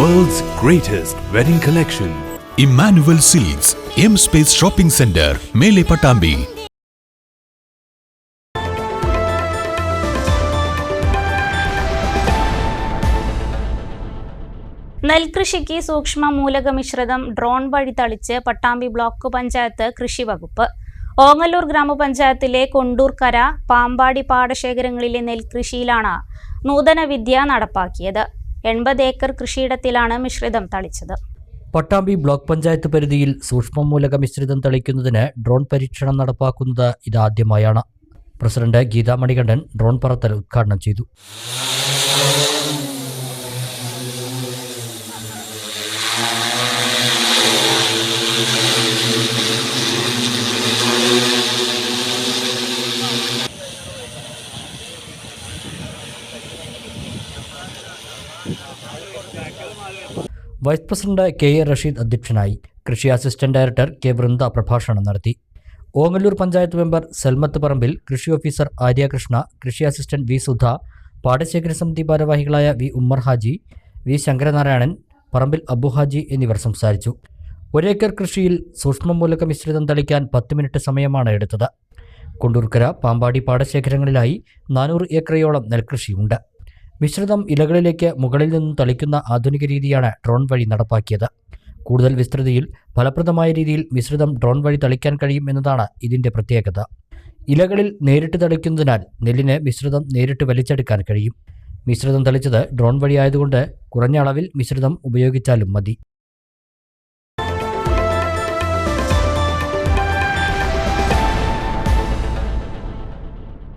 World's greatest wedding collection. Emmanuel Silks M space shopping centre മേലെ പട്ടാമ്പി നെൽകൃഷിക്ക് സൂക്ഷ്മ മൂലക മിശ്രിതം drone വഴി തളിച്ച് പട്ടാമ്പി ബ്ലോക്ക് പഞ്ചായത്ത് കൃഷി വകുപ്പ്. ഓങ്ങല്ലൂർ ഗ്രാമപഞ്ചായത്തിലെ കൊണ്ടൂർക്കര പാമ്പാടി പാടശേഖരങ്ങളിലെ നെൽകൃഷിയിലാണ് നൂതന വിദ്യ നടപ്പാക്കിയത്. എൺപത് ഏക്കർ കൃഷിയിടത്തിലാണ് മിശ്രിതം തളിച്ചത്. പട്ടാമ്പി ബ്ലോക്ക് പഞ്ചായത്ത് പരിധിയിൽ സൂക്ഷ്മമൂലക മിശ്രിതം തളിക്കുന്നതിന് ഡ്രോൺ പരീക്ഷണം നടപ്പാക്കുന്നത് ഇതാദ്യമായാണ്. പ്രസിഡന്റ് ഗീതാ മണികണ്ഠൻ ഡ്രോൺ പറത്തൽ ഉദ്ഘാടനം ചെയ്തു. Vice president K A Rasheed അധ്യക്ഷനായി കൃഷി അസിസ്റ്റന്റ് ഡയറക്ടർ കെ വൃന്ദ പ്രഭാഷണം നടത്തി. ഓമല്ലൂർ പഞ്ചായത്ത് മെമ്പർ സെൽമത്ത് പറമ്പിൽ കൃഷി ഓഫീസർ ആര്യകൃഷ്ണ കൃഷി അസിസ്റ്റന്റ് വി സുധ പാടശേഖര സമിതി ഭാരവാഹികളായ വി ഉമ്മർ ഹാജി വി ശങ്കരനാരായണൻ പറമ്പിൽ അബു ഹാജി എന്നിവർ സംസാരിച്ചു. ഒരേക്കർ കൃഷിയിൽ സൂക്ഷ്മമൂലക മിശ്രിതം തളിക്കാൻ പത്ത് മിനിറ്റ് സമയമാണ് എടുത്തത്. കൊണ്ടൂർക്കര പാമ്പാടി പാടശേഖരങ്ങളിലായി നാനൂറ് ഏക്കറയോളം നെൽകൃഷിയുണ്ട്. മിശ്രിതം ഇലകളിലേക്ക് മുകളിൽ നിന്നും തളിക്കുന്ന ആധുനിക രീതിയാണ് ഡ്രോൺ വഴി നടപ്പാക്കിയത്. കൂടുതൽ വിസ്തൃതിയിൽ ഫലപ്രദമായ രീതിയിൽ മിശ്രിതം ഡ്രോൺ വഴി തളിക്കാൻ കഴിയും എന്നതാണ് ഇതിന്റെ പ്രത്യേകത. ഇലകളിൽ നേരിട്ട് തളിക്കുന്നതിനാൽ നെല്ലിന് മിശ്രിതം നേരിട്ട് വലിച്ചെടുക്കാൻ കഴിയും. മിശ്രിതം തളിച്ചത് ഡ്രോൺ വഴി ആയതുകൊണ്ട് കുറഞ്ഞ അളവിൽ മിശ്രിതം ഉപയോഗിച്ചാലും മതി.